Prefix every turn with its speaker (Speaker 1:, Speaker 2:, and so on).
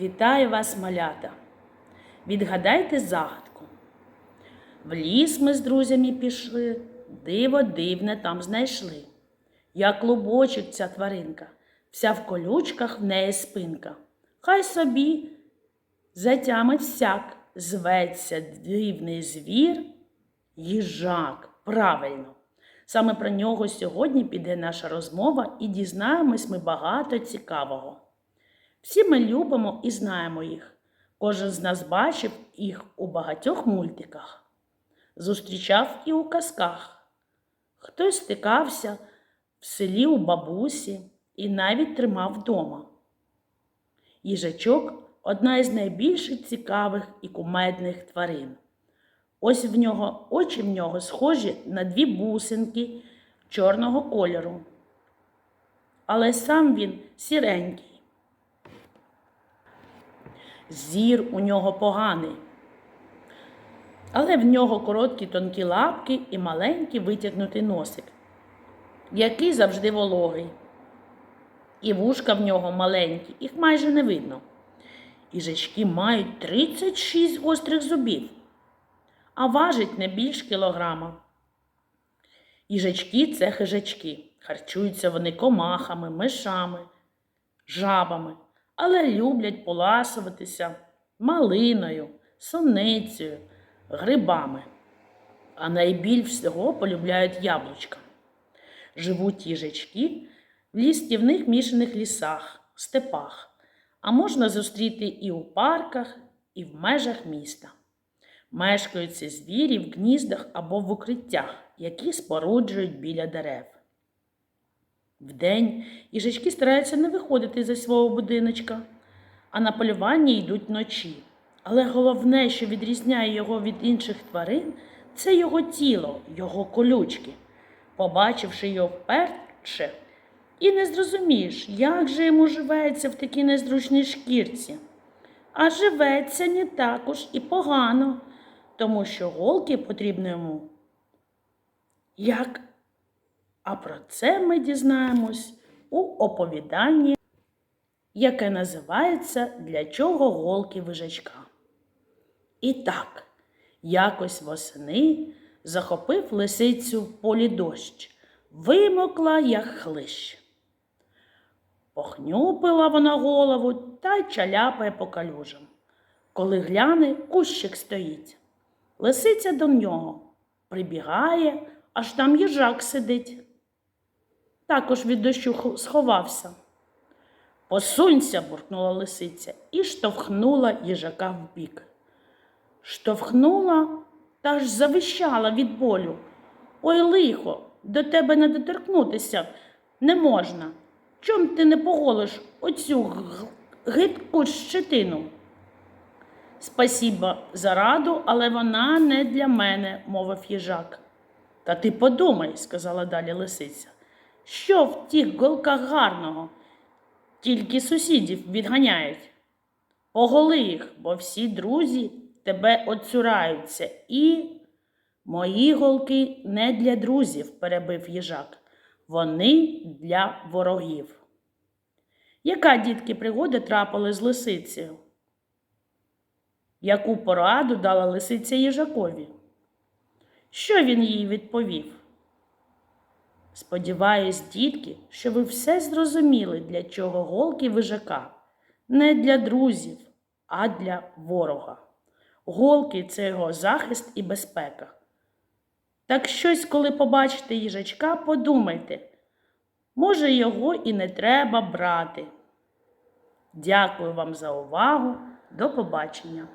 Speaker 1: Вітаю вас, малята! Відгадайте загадку. В ліс ми з друзями пішли, диво дивне там знайшли. Як клубочок ця тваринка, вся в колючках в неї спинка. Хай собі затямить всяк, зветься дивний звір, їжак. Правильно. Саме про нього сьогодні піде наша розмова і дізнаємось ми багато цікавого. Всі ми любимо і знаємо їх. Кожен з нас бачив їх у багатьох мультиках, зустрічав і у казках. Хтось стикався в селі у бабусі і навіть тримав вдома. Їжачок одна із найбільш цікавих і кумедних тварин. Ось в нього очі в нього схожі на дві бусинки чорного кольору. Але сам він сіренький. Зір у нього поганий. Але в нього короткі тонкі лапки і маленький витягнутий носик, який завжди вологий. І вушка в нього маленькі, їх майже не видно. Їжачки мають 36 гострих зубів, а важить не більш кілограма. Їжачки це хижачки. Харчуються вони комахами, мишами, жабами, але люблять поласуватися малиною, соницею, грибами. А найбільш всього полюбляють яблучка. Живуть їжачки в лістівних мішаних лісах, степах, а можна зустріти і у парках, і в межах міста. Мешкають ці звірі в гніздах або в укриттях, які споруджують біля дерев. Вдень їжачки стараються не виходити зі свого будиночка, а на полювання йдуть вночі. Але головне, що відрізняє його від інших тварин, це його тіло, його колючки. Побачивши його вперше, і не зрозумієш, як же йому живеться в такій незручній шкірці. А живеться не також і погано, тому що голки потрібно йому. Як? А про це ми дізнаємось у оповіданні, яке називається Для чого голки вижачка. І так, якось восени захопив лисицю в полі дощ, вимокла, як хлищ. Похнюпила вона голову та чаляпає по калюжам. Коли гляне, кущик стоїть. Лисиця до нього прибігає, аж там їжак сидить. Також від дощу сховався. Посунься, буркнула лисиця і штовхнула їжака вбік. Штовхнула та ж завищала від болю. Ой, лихо, до тебе не доторкнутися не можна. Чом ти не поголиш оцю гидку щетину? Спасіба за раду, але вона не для мене, мовив їжак. Та ти подумай, сказала далі лисиця, що в тих голках гарного, тільки сусідів відганяють. Поголи їх, бо всі друзі тебе оцюраються і. Мої голки не для друзів, перебив їжак. Вони для ворогів. Яка дітки пригода трапили з лисицею? Яку пораду дала лисиця їжакові? Що він їй відповів? Сподіваюсь, дітки, що ви все зрозуміли, для чого голки вижака. Не для друзів, а для ворога. Голки це його захист і безпека. Так щось, коли побачите їжачка, подумайте, може, його і не треба брати. Дякую вам за увагу. До побачення!